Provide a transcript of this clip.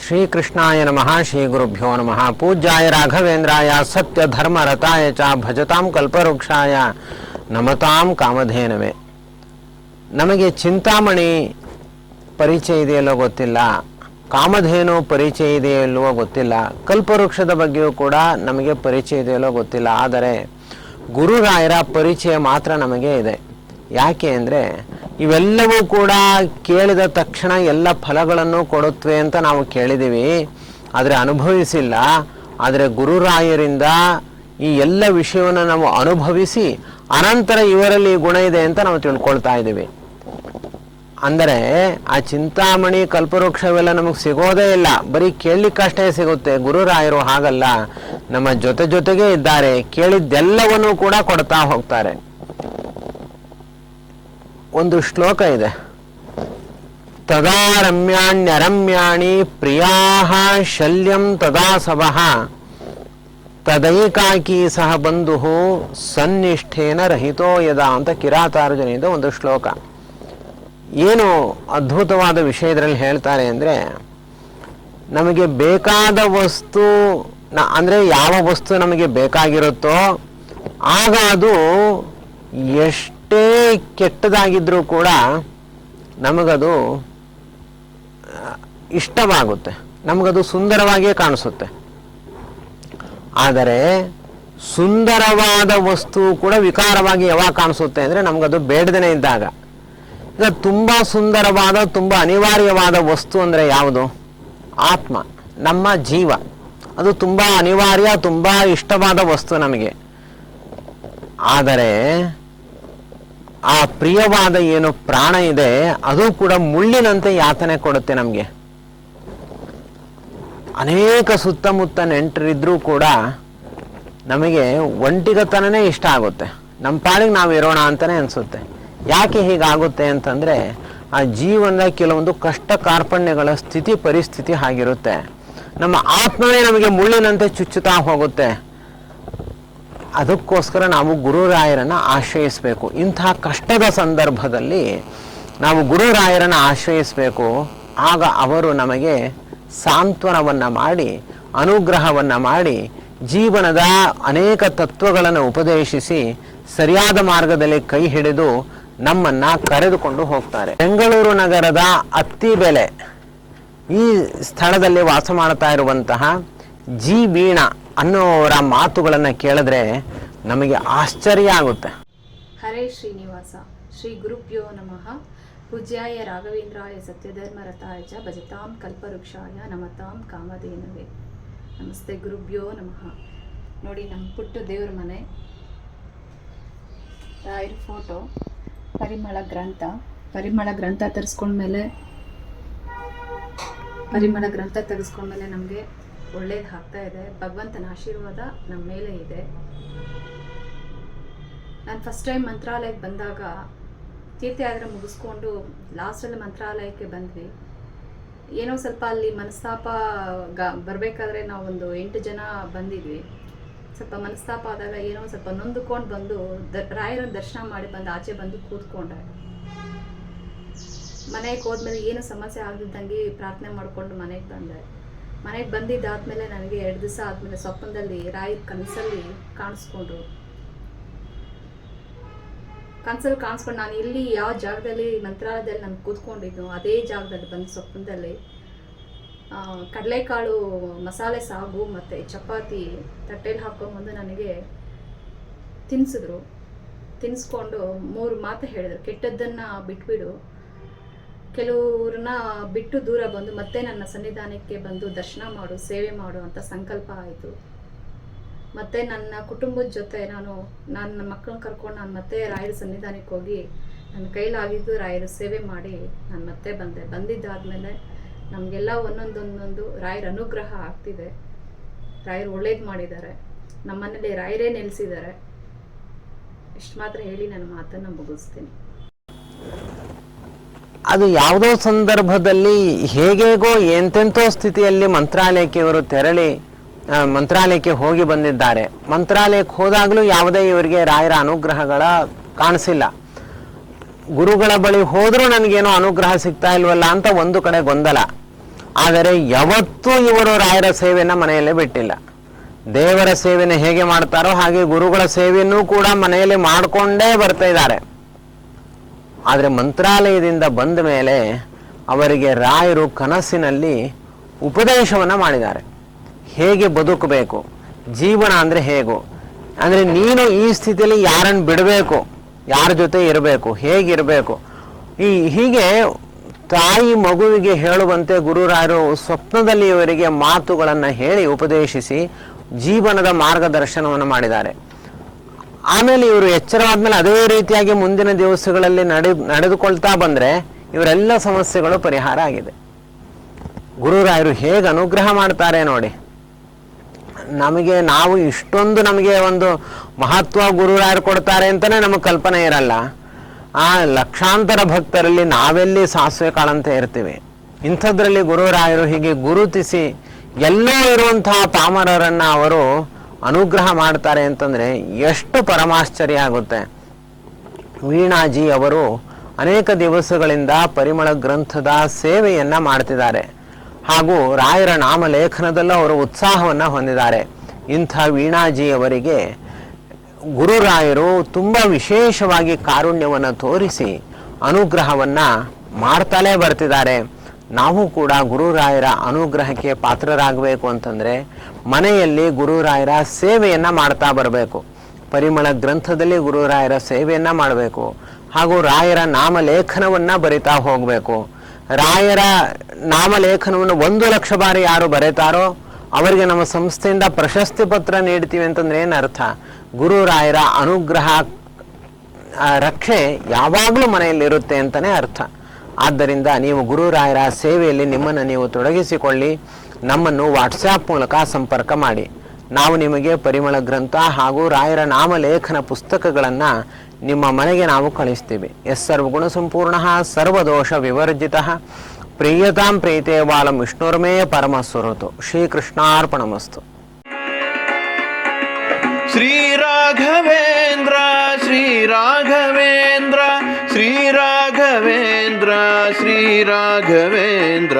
ಶ್ರೀಕೃಷ್ಣಾಯ ನಮಃ ಶ್ರೀ ಗುರುಭ್ಯೋ ನಮಃ. ಪೂಜ್ಯಾಯ ರಾಘವೇಂದ್ರಾಯ ಸತ್ಯ ಧರ್ಮ ರತಾಯ ಚ ಭಜತಾಂ ಕಲ್ಪವೃಕ್ಷಾಯ ನಮತಾಂ ಕಾಮಧೇನವೇ. ನಮಗೆ ಚಿಂತಾಮಣಿ ಪರಿಚಯ ಇದೆಯಲ್ಲೋ ಗೊತ್ತಿಲ್ಲ. ಕಾಮಧೇನು ಪರಿಚಯ ಇದೆಯಲ್ಲವೋ ಗೊತ್ತಿಲ್ಲ. ಕಲ್ಪವೃಕ್ಷದ ಬಗ್ಗೆಯೂ ಕೂಡ ನಮಗೆ ಪರಿಚಯ ಇದೆಯಲ್ಲೋ ಗೊತ್ತಿಲ್ಲ. ಆದರೆ ಗುರುರಾಯರ ಪರಿಚಯ ಮಾತ್ರ ನಮಗೆ ಇದೆ. ಯಾಕೆ ಅಂದರೆ ಇವೆಲ್ಲವೂ ಕೂಡ ಕೇಳಿದ ತಕ್ಷಣ ಎಲ್ಲ ಫಲಗಳನ್ನು ಕೊಡುತ್ತವೆ ಅಂತ ನಾವು ಕೇಳಿದ್ದೀವಿ. ಆದರೆ ಅನುಭವಿಸಿಲ್ಲ. ಆದರೆ ಗುರುರಾಯರಿಂದ ಈ ಎಲ್ಲ ವಿಷಯವನ್ನು ನಾವು ಅನುಭವಿಸಿ ಅನಂತರ ಇವರಲ್ಲಿ ಗುಣ ಇದೆ ಅಂತ ನಾವು ತಿಳ್ಕೊಳ್ತಾ ಇದ್ದೀವಿ. ಅಂದರೆ ಆ ಚಿಂತಾಮಣಿ ಕಲ್ಪವೃಕ್ಷವೆಲ್ಲ ನಮಗೆ ಸಿಗೋದೇ ಇಲ್ಲ. ಬರೀ ಕೇಳಲಿಕ್ಕಷ್ಟೇ ಸಿಗುತ್ತೆ. ಗುರುರಾಯರು ಹಾಗಲ್ಲ. ನಮ್ಮ ಜೊತೆ ಜೊತೆಗೇ ಇದ್ದಾರೆ. ಕೇಳಿದ್ದೆಲ್ಲವನ್ನೂ ಕೂಡ ಕೊಡ್ತಾ ಹೋಗ್ತಾರೆ. ಒಂದು ಶ್ಲೋಕ ಇದೆ. ತದಾ ರಮ್ಯಾಣ್ಯರಮ್ಯಾಣಿ ಶಲ್ಯಂ ತದಾ ಸವಃ ತದೈಕಾಕಿ ಸಹ ಬಂಧು ಸನ್ನಿಷ್ಠೇನ ರಹಿತೋ ಯದ ಅಂತ ಕಿರಾತಾರ್ಜುನಿಂದ ಒಂದು ಶ್ಲೋಕ. ಏನು ಅದ್ಭುತವಾದ ವಿಷಯ ಇದರಲ್ಲಿ ಹೇಳ್ತಾರೆ ಅಂದರೆ, ನಮಗೆ ಬೇಕಾದ ವಸ್ತು, ನ ಅಂದರೆ ಯಾವ ವಸ್ತು ನಮಗೆ ಬೇಕಾಗಿರುತ್ತೋ, ಆಗ ಅದು ಎಷ್ಟೇ ಕೆಟ್ಟದಾಗಿದ್ರೂ ಕೂಡ ನಮಗದು ಇಷ್ಟವಾಗುತ್ತೆ. ನಮಗದು ಸುಂದರವಾಗಿಯೇ ಕಾಣಿಸುತ್ತೆ. ಆದರೆ ಸುಂದರವಾದ ವಸ್ತು ಕೂಡ ವಿಕಾರವಾಗಿ ಯಾವಾಗ ಕಾಣಿಸುತ್ತೆ ಅಂದರೆ ನಮಗದು ಬೇಡದೇ ಇದ್ದಾಗ. ಈಗ ತುಂಬ ಸುಂದರವಾದ, ತುಂಬ ಅನಿವಾರ್ಯವಾದ ವಸ್ತು ಅಂದರೆ ಯಾವುದು? ಆತ್ಮ, ನಮ್ಮ ಜೀವ. ಅದು ತುಂಬ ಅನಿವಾರ್ಯ, ತುಂಬ ಇಷ್ಟವಾದ ವಸ್ತು ನಮಗೆ. ಆದರೆ ಆ ಪ್ರಿಯವಾದ ಏನು ಪ್ರಾಣ ಇದೆ, ಅದು ಕೂಡ ಮುಳ್ಳಿನಂತೆ ಯಾತನೆ ಕೊಡುತ್ತೆ ನಮಗೆ. ಅನೇಕ ಸುತ್ತಮುತ್ತ ನೆಂಟರಿದ್ರೂ ಕೂಡ ನಮಗೆ ಒಂಟಿಗತನನೇ ಇಷ್ಟ ಆಗುತ್ತೆ. ನಮ್ಮ ಪಾಡಿಗೆ ನಾವು ಇರೋಣ ಅಂತಲೇ ಅನಿಸುತ್ತೆ. ಯಾಕೆ ಹೀಗಾಗುತ್ತೆ ಅಂತಂದರೆ, ಆ ಜೀವನದ ಕೆಲವೊಂದು ಕಷ್ಟ ಕಾರ್ಪಣ್ಯಗಳ ಸ್ಥಿತಿ ಪರಿಸ್ಥಿತಿ ಹಾಗಿರುತ್ತೆ ನಮ್ಮ ಆತ್ಮವೇ ನಮಗೆ ಮುಳ್ಳಿನಂತೆ ಚುಚ್ಚುತ್ತಾ ಹೋಗುತ್ತೆ. ಅದಕ್ಕೋಸ್ಕರ ನಾವು ಗುರುರಾಯರನ್ನು ಆಶ್ರಯಿಸಬೇಕು. ಇಂತಹ ಕಷ್ಟದ ಸಂದರ್ಭದಲ್ಲಿ ನಾವು ಗುರುರಾಯರನ್ನು ಆಶ್ರಯಿಸಬೇಕು. ಆಗ ಅವರು ನಮಗೆ ಸಾಂತ್ವನವನ್ನು ಮಾಡಿ, ಅನುಗ್ರಹವನ್ನು ಮಾಡಿ, ಜೀವನದ ಅನೇಕ ತತ್ವಗಳನ್ನು ಉಪದೇಶಿಸಿ ಸರಿಯಾದ ಮಾರ್ಗದಲ್ಲಿ ಕೈ ಹಿಡಿದು ನಮ್ಮನ್ನು ಕರೆದುಕೊಂಡು ಹೋಗ್ತಾರೆ. ಬೆಂಗಳೂರು ನಗರದ ಅತ್ತಿ ಬೆಲೆ ಈ ಸ್ಥಳದಲ್ಲಿ ವಾಸ ಮಾಡ್ತಾ ಇರುವಂತಹ ಜಿ ವೀಣಾ ಅನ್ನೋರ ಮಾತುಗಳನ್ನು ಕೇಳಿದ್ರೆ ನಮಗೆ ಆಶ್ಚರ್ಯ ಆಗುತ್ತೆ. ಹರೇ ಶ್ರೀನಿವಾಸ. ಶ್ರೀ ಗುರುಭ್ಯೋ ನಮಃ. ಪೂಜ್ಯಾಯ ರಾಘವೇಂದ್ರಾಯ ಸತ್ಯಧರ್ಮರತಾಯ ಚ ಭಜತಾಂ ಕಲ್ಪವೃಕ್ಷಾಯ ನಮತಾಂ ಕಾಮಧೇನವೇ. ನಮಸ್ತೆ ಗುರುಭ್ಯೋ ನಮಃ. ನೋಡಿ, ನಮ್ಮ ಪುಟ್ಟ ದೇವ್ರ ಮನೆ. ರಾಯರ ಫೋಟೋ ಪರಿಮಳ ಗ್ರಂಥ. ಪರಿಮಳ ಗ್ರಂಥ ತರಿಸ್ಕೊಂಡ್ಮೇಲೆ, ಪರಿಮಳ ಗ್ರಂಥ ತರಿಸ್ಕೊಂಡ್ಮೇಲೆ ನಮಗೆ ಒಳ್ಳೇದು ಆಗ್ತಾ ಇದೆ. ಭಗವಂತನ ಆಶೀರ್ವಾದ ನಮ್ಮ ಮೇಲೆ ಇದೆ. ನಾನು ಫಸ್ಟ್ ಟೈಮ್ ಮಂತ್ರಾಲಯಕ್ಕೆ ಬಂದಾಗ ತೀರ್ಥಯಾತ್ರೆ ಮುಗಿಸ್ಕೊಂಡು ಲಾಸ್ಟಲ್ಲಿ ಮಂತ್ರಾಲಯಕ್ಕೆ ಬಂದ್ವಿ. ಏನೋ ಸ್ವಲ್ಪ ಅಲ್ಲಿ ಮನಸ್ತಾಪ ಗ, ಬರಬೇಕಾದ್ರೆ ನಾವು ಒಂದು ಎಂಟು ಜನ ಬಂದಿದ್ವಿ. ಸ್ವಲ್ಪ ಮನಸ್ತಾಪ ಆದಾಗ ಏನೋ ಸ್ವಲ್ಪ ನೊಂದುಕೊಂಡು ಬಂದು ದ ರಾಯರ ದರ್ಶನ ಮಾಡಿ ಬಂದು ಆಚೆ ಬಂದು ಕೂತ್ಕೊಂಡೆ. ಮನೆಗೆ ಹೋದ್ಮೇಲೆ ಏನು ಸಮಸ್ಯೆ ಆಗದಿದ್ದಂಗೆ ಪ್ರಾರ್ಥನೆ ಮಾಡಿಕೊಂಡು ಮನೆಗೆ ಬಂದೆ. ಮನೆಗೆ ಬಂದಿದ್ದಾದ್ಮೇಲೆ ನನಗೆ ಎರಡು ದಿವಸ ಆದಮೇಲೆ ಸ್ವಪ್ನದಲ್ಲಿ, ರಾಯಿ ಕನಸಲ್ಲಿ ಕಾಣಿಸ್ಕೊಂಡ್ರು. ಕನಸಲ್ಲಿ ಕಾಣಿಸ್ಕೊಂಡು ನಾನು ಇಲ್ಲಿ ಯಾವ ಜಾಗದಲ್ಲಿ, ಮಂತ್ರಾಲಯದಲ್ಲಿ ನಾನು ಕೂತ್ಕೊಂಡಿದ್ದು, ಅದೇ ಜಾಗದಲ್ಲಿ ಬಂದು ಸ್ವಪ್ನದಲ್ಲಿ ಕಡಲೆಕಾಳು, ಮಸಾಲೆ ಸಾಗು ಮತ್ತು ಚಪಾತಿ ತಟ್ಟೆಲಿ ಹಾಕೊಂಡ್ಬಂದು ನನಗೆ ತಿನ್ಸಿದ್ರು. ತಿನ್ನಿಸ್ಕೊಂಡು ಮೂರು ಮಾತು ಹೇಳಿದ್ರು. ಕೆಟ್ಟದ್ದನ್ನು ಬಿಟ್ಬಿಡು. ಕೆಲವ್ರನ್ನ ಬಿಟ್ಟು ದೂರ ಬಂದು ಮತ್ತೆ ನನ್ನ ಸನ್ನಿಧಾನಕ್ಕೆ ಬಂದು ದರ್ಶನ ಮಾಡು, ಸೇವೆ ಮಾಡು ಅಂತ ಸಂಕಲ್ಪ ಆಯಿತು. ಮತ್ತೆ ನನ್ನ ಕುಟುಂಬದ ಜೊತೆ ನಾನು, ನನ್ನ ಮಕ್ಕಳನ್ನ ಕರ್ಕೊಂಡು ನಾನು ಮತ್ತೆ ರಾಯರ ಸನ್ನಿಧಾನಕ್ಕೆ ಹೋಗಿ ನನ್ನ ಕೈಲಾಗಿದ್ದು ರಾಯರ ಸೇವೆ ಮಾಡಿ ನಾನು ಮತ್ತೆ ಬಂದೆ. ಬಂದಿದ್ದಾದ್ಮೇಲೆ ನಮಗೆಲ್ಲ ಒಂದೊಂದೊಂದೊಂದು ರಾಯರ ಅನುಗ್ರಹ ಆಗ್ತಿದೆ. ರಾಯರು ಒಳ್ಳೇದು ಮಾಡಿದ್ದಾರೆ. ನಮ್ಮನೇಲಿ ರಾಯರೇ ನೆಲೆಸಿದ್ದಾರೆ. ಇಷ್ಟು ಮಾತ್ರ ಹೇಳಿ ನನ್ನ ಮಾತನ್ನು ಮುಗಿಸ್ತೀನಿ. ಅದು ಯಾವುದೋ ಸಂದರ್ಭದಲ್ಲಿ ಹೇಗೇಗೋ ಎಂತೆಂಥೋ ಸ್ಥಿತಿಯಲ್ಲಿ ಮಂತ್ರಾಲಯಕ್ಕೆ ಇವರು ತೆರಳಿ ಮಂತ್ರಾಲಯಕ್ಕೆ ಹೋಗಿ ಬಂದಿದ್ದಾರೆ. ಮಂತ್ರಾಲಯಕ್ಕೆ ಹೋದಾಗಲೂ ಯಾವುದೇ ಇವರಿಗೆ ರಾಯರ ಅನುಗ್ರಹಗಳ ಕಾಣಿಸಿಲ್ಲ. ಗುರುಗಳ ಬಳಿ ಹೋದರೂ ನನಗೇನೋ ಅನುಗ್ರಹ ಸಿಗ್ತಾ ಇಲ್ವಲ್ಲ ಅಂತ ಒಂದು ಕಡೆ ಗೊಂದಲ. ಆದರೆ ಯಾವತ್ತೂ ಇವರು ರಾಯರ ಸೇವೆಯನ್ನು ಮನೆಯಲ್ಲೇ ಬಿಟ್ಟಿಲ್ಲ. ದೇವರ ಸೇವೆಯನ್ನು ಹೇಗೆ ಮಾಡ್ತಾರೋ ಹಾಗೆ ಗುರುಗಳ ಸೇವೆಯನ್ನು ಕೂಡ ಮನೆಯಲ್ಲಿ ಮಾಡಿಕೊಂಡೇ ಬರ್ತಾ ಇದ್ದಾರೆ. ಆದರೆ ಮಂತ್ರಾಲಯದಿಂದ ಬಂದ ಮೇಲೆ ಅವರಿಗೆ ರಾಯರು ಕನಸಿನಲ್ಲಿ ಉಪದೇಶವನ್ನು ಮಾಡಿದ್ದಾರೆ. ಹೇಗೆ ಬದುಕಬೇಕು? ಜೀವನ ಅಂದರೆ ಹೇಗೋ? ಅಂದರೆ ನೀನು ಈ ಸ್ಥಿತಿಯಲ್ಲಿ ಯಾರನ್ನು ಬಿಡಬೇಕು? ಯಾರ ಜೊತೆ ಇರಬೇಕು? ಹೇಗಿರಬೇಕು ಈ ಹೀಗೆ ತಾಯಿ ಮಗುವಿಗೆ ಹೇಳುವಂತೆ ಗುರುರಾಯರು ಸ್ವಪ್ನದಲ್ಲಿ ಇವರಿಗೆ ಮಾತುಗಳನ್ನು ಹೇಳಿ ಉಪದೇಶಿಸಿ ಜೀವನದ ಮಾರ್ಗದರ್ಶನವನ್ನು ಮಾಡಿದ್ದಾರೆ. ಆಮೇಲೆ ಇವರು ಎಚ್ಚರವಾದ್ಮೇಲೆ ಅದೇ ರೀತಿಯಾಗಿ ಮುಂದಿನ ದಿವಸಗಳಲ್ಲಿ ನಡೆ, ನಡೆದುಕೊಳ್ತಾ ಬಂದರೆ ಇವರೆಲ್ಲ ಸಮಸ್ಯೆಗಳು ಪರಿಹಾರ ಆಗಿದೆ. ಗುರುರಾಯರು ಹೇಗೆ ಅನುಗ್ರಹ ಮಾಡ್ತಾರೆ ನೋಡಿ. ನಮಗೆ, ನಾವು ಇಷ್ಟೊಂದು ನಮಗೆ ಒಂದು ಮಹತ್ವ ಗುರುರಾಯರು ಕೊಡ್ತಾರೆ ಅಂತಲೇ ನಮಗೆ ಕಲ್ಪನೆ ಇರಲ್ಲ. ಆ ಲಕ್ಷಾಂತರ ಭಕ್ತರಲ್ಲಿ ನಾವೆಲ್ಲಿ ಸಾಸಿವೆ ಕಾಳಂತ ಇರ್ತೀವಿ. ಇಂಥದ್ರಲ್ಲಿ ಗುರುರಾಯರು ಹೀಗೆ ಗುರುತಿಸಿ ಎಲ್ಲೋ ಇರುವಂತಹ ಪಾಮರರನ್ನು ಅವರು ಅನುಗ್ರಹ ಮಾಡ್ತಾರೆ ಅಂತಂದರೆ ಎಷ್ಟು ಪರಮಾಶ್ಚರ್ಯ ಆಗುತ್ತೆ. ವೀಣಾಜಿ ಅವರು ಅನೇಕ ದಿವಸಗಳಿಂದ ಪರಿಮಳ ಗ್ರಂಥದ ಸೇವೆಯನ್ನು ಮಾಡ್ತಿದ್ದಾರೆ. ಹಾಗೂ ರಾಯರ ನಾಮಲೇಖನದಲ್ಲೂ ಅವರು ಉತ್ಸಾಹವನ್ನು ಹೊಂದಿದ್ದಾರೆ. ಇಂಥ ವೀಣಾಜಿ ಅವರಿಗೆ ಗುರುರಾಯರು ತುಂಬ ವಿಶೇಷವಾಗಿ ಕಾರುಣ್ಯವನ್ನು ತೋರಿಸಿ ಅನುಗ್ರಹವನ್ನು ಮಾಡ್ತಲೇ ಬರ್ತಿದ್ದಾರೆ. ನಾವು ಕೂಡ ಗುರುರಾಯರ ಅನುಗ್ರಹಕ್ಕೆ ಪಾತ್ರರಾಗಬೇಕು ಅಂತಂದರೆ ಮನೆಯಲ್ಲಿ ಗುರುರಾಯರ ಸೇವೆಯನ್ನು ಮಾಡ್ತಾ ಬರಬೇಕು. ಪರಿಮಳ ಗ್ರಂಥದಲ್ಲಿ ಗುರುರಾಯರ ಸೇವೆಯನ್ನು ಮಾಡಬೇಕು. ಹಾಗೂ ರಾಯರ ನಾಮಲೇಖನವನ್ನು ಬರಿತಾ ಹೋಗಬೇಕು. ರಾಯರ ನಾಮಲೇಖನವನ್ನು ಒಂದು ಲಕ್ಷ ಬಾರಿ ಯಾರು ಬರೀತಾರೋ ಅವರಿಗೆ ನಮ್ಮ ಸಂಸ್ಥೆಯಿಂದ ಪ್ರಶಸ್ತಿ ಪತ್ರ ನೀಡ್ತೀವಿ ಅಂತಂದ್ರೆ ಏನು ಅರ್ಥ? ಗುರುರಾಯರ ಅನುಗ್ರಹ ರಕ್ಷೆ ಯಾವಾಗಲೂ ಮನೆಯಲ್ಲಿರುತ್ತೆ ಅಂತಲೇ ಅರ್ಥ. ಆದ್ದರಿಂದ ನೀವು ಗುರುರಾಯರ ಸೇವೆಯಲ್ಲಿ ನಿಮ್ಮನ್ನು ನೀವು ತೊಡಗಿಸಿಕೊಳ್ಳಿ. ನಮ್ಮನ್ನು ವಾಟ್ಸ್ಯಾಪ್ ಮೂಲಕ ಸಂಪರ್ಕ ಮಾಡಿ. ನಾವು ನಿಮಗೆ ಪರಿಮಳ ಗ್ರಂಥ ಹಾಗೂ ರಾಯರ ನಾಮಲೇಖನ ಪುಸ್ತಕಗಳನ್ನು ನಿಮ್ಮ ಮನೆಗೆ ನಾವು ಕಳಿಸ್ತೀವಿ. ಎಸ್ ಸರ್ವಗುಣ ಸಂಪೂರ್ಣ ಸರ್ವದೋಷ ವಿವರ್ಜಿತ. ಪ್ರಿಯತಾಂ ಪ್ರೀತೆ ಬಾಲಂ ವಿಷ್ಣುರ್ಮೇ ಪರಮ ಸ್ವರತು ಶ್ರೀಕೃಷ್ಣಾರ್ಪಣಮಸ್ತು ಶ್ರೀರಾಘವೇಂದ್ರ ಶ್ರೀರಾಘವೇಂದ್ರ ಶ್ರೀರಾಘವೇಂದ್ರ ಶ್ರೀರಾಘವೇಂದ್ರ